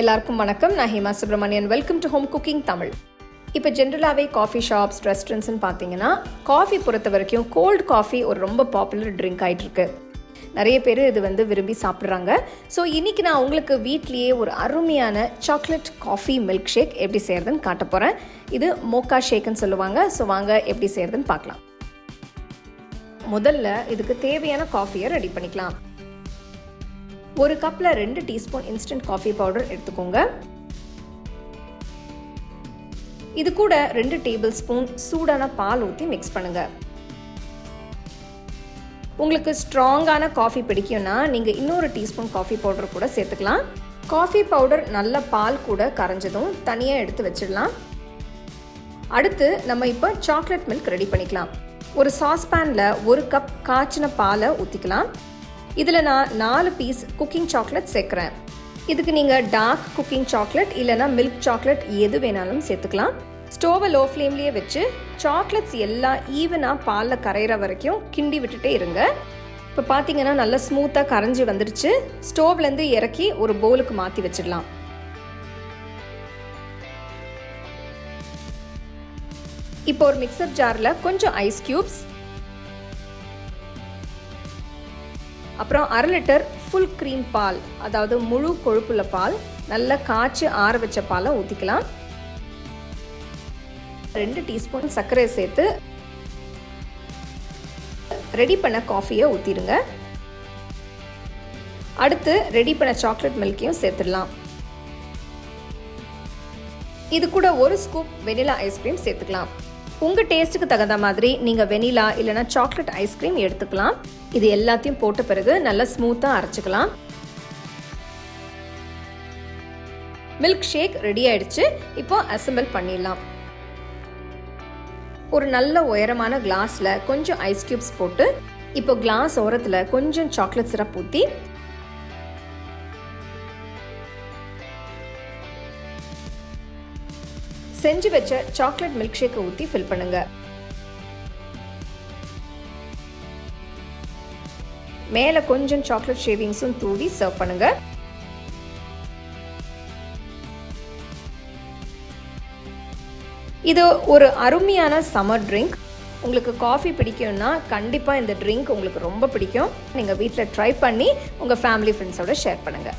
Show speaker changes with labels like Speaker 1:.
Speaker 1: எல்லாருக்கும் வணக்கம். நான் Hema Subramanian welcome to home cooking Tamil இப்போ ஜென்ரலாகவே காஃபி ஷாப்ஸ் ரெஸ்டாரண்ட்ஸ்னு பார்த்தீங்கன்னா காஃபி பொறுத்த வரைக்கும் கோல்டு காஃபி ஒரு ரொம்ப பாப்புலர் ட்ரிங்க் ஆகிட்டு இருக்கு நிறைய பேர் இது வந்து விரும்பி சாப்பிட்றாங்க. ஸோ இன்றைக்கி நான் உங்களுக்கு வீட்லேயே ஒரு அருமையான சாக்லேட் காஃபி மில்க் ஷேக் எப்படி செய்கிறதுன்னு காட்ட போகிறேன் இது மோக்கா ஷேக்குன்னு சொல்லுவாங்க. ஸோ வாங்க எப்படி செய்கிறதுன்னு பார்க்கலாம். முதல்ல இதுக்கு தேவையான காஃபியை ரெடி பண்ணிக்கலாம். ஒரு கப்பில் ரெண்டு டீஸ்பூன் இன்ஸ்டன்ட் காஃபி பவுடர் எடுத்துக்கோங்க. இது கூட ரெண்டு டேபிள் ஸ்பூன் சூடான பால் ஊற்றி மிக்ஸ் பண்ணுங்க. உங்களுக்கு ஸ்ட்ராங்கான காஃபி பிடிக்கும்னா நீங்கள் இன்னொரு டீஸ்பூன் காஃபி பவுடர் கூட சேர்த்துக்கலாம். காஃபி பவுடர் நல்ல பால் கூட கரைஞ்சதும் தனியாக எடுத்து வச்சிடலாம். அடுத்து நம்ம இப்போ சாக்லேட் மில்க் ரெடி பண்ணிக்கலாம். ஒரு சாஸ்பேனில் ஒரு கப் காய்ச்சின பாலை ஊற்றிக்கலாம் இதில் நான் நாலு பீஸ் குக்கிங் சாக்லேட் சேர்க்குறேன். இதுக்கு நீங்கள் டார்க் குக்கிங் சாக்லேட் இல்லைனா மில்க் சாக்லேட் எது வேணாலும் சேர்த்துக்கலாம். ஸ்டோவை லோ ஃப்ளேம்லேயே வச்சு சாக்லேட்ஸ் எல்லாம் ஈவனாக பாலில் கரையிற வரைக்கும் கிண்டி விட்டுட்டே இருங்க. இப்போ பார்த்தீங்கன்னா நல்லா ஸ்மூத்தாக கரைஞ்சி வந்துடுச்சு. ஸ்டோவ்லேருந்து இறக்கி ஒரு பவுலுக்கு மாற்றி வச்சிடலாம். இப்போ ஒரு மிக்சர் ஜாரில் கொஞ்சம் ஐஸ் க்யூப்ஸ் அப்புறம் அரை லிட்டர் ஃபுல் க்ரீம் பால் அதாவது முழு கொழுப்புள்ள பால் நல்லா காய்ச்சி ஆற வச்ச பாலை ஊற்றிக்கலாம் ரெண்டு டீஸ்பூன் சர்க்கரை சேர்த்து ரெடி பண்ண காஃபியை ஊற்றிடுங்க அடுத்து ரெடி பண்ண சாக்லேட் மில்க்கையும் சேர்த்துடலாம். இது கூட ஒரு ஸ்கூப் வெனிலா ஐஸ்கிரீம் சேர்த்துக்கலாம். உங்கள் டேஸ்ட்டுக்கு தகுந்த மாதிரி நீங்கள் வெனிலா இல்லைனா சாக்லேட் ஐஸ்கிரீம் எடுத்துக்கலாம். இது எல்லாத்தையும் போட்ட பிறகு நல்லா ஸ்மூத்தாக அரைச்சிக்கலாம். மில்க் ஷேக் ரெடி ஆயிடுச்சு. இப்போ அசம்பிள் பண்ணிடலாம். ஒரு நல்ல உயரமான கிளாஸில் கொஞ்சம் ஐஸ் கியூப்ஸ் போட்டு இப்போ கிளாஸ் ஓரத்தில் கொஞ்சம் சாக்லேட் சிரப் ஊற்றி செஞ்சு வச்ச சாக்லேட் மில்க் ஷேக்கை ஊற்றி ஃபில் பண்ணுங்கள் மேலே கொஞ்சம் சாக்லேட் ஷேவிங்ஸும் தூவி சர்வ் பண்ணுங்க. இது ஒரு அருமையான சம்மர் ட்ரிங்க் உங்களுக்கு காஃபி பிடிக்கும்னா கண்டிப்பாக இந்த ட்ரிங்க் உங்களுக்கு ரொம்ப பிடிக்கும். நீங்கள் வீட்டில் ட்ரை பண்ணி உங்கள் ஃபேமிலி ஃப்ரெண்ட்ஸோட ஷேர் பண்ணுங்கள்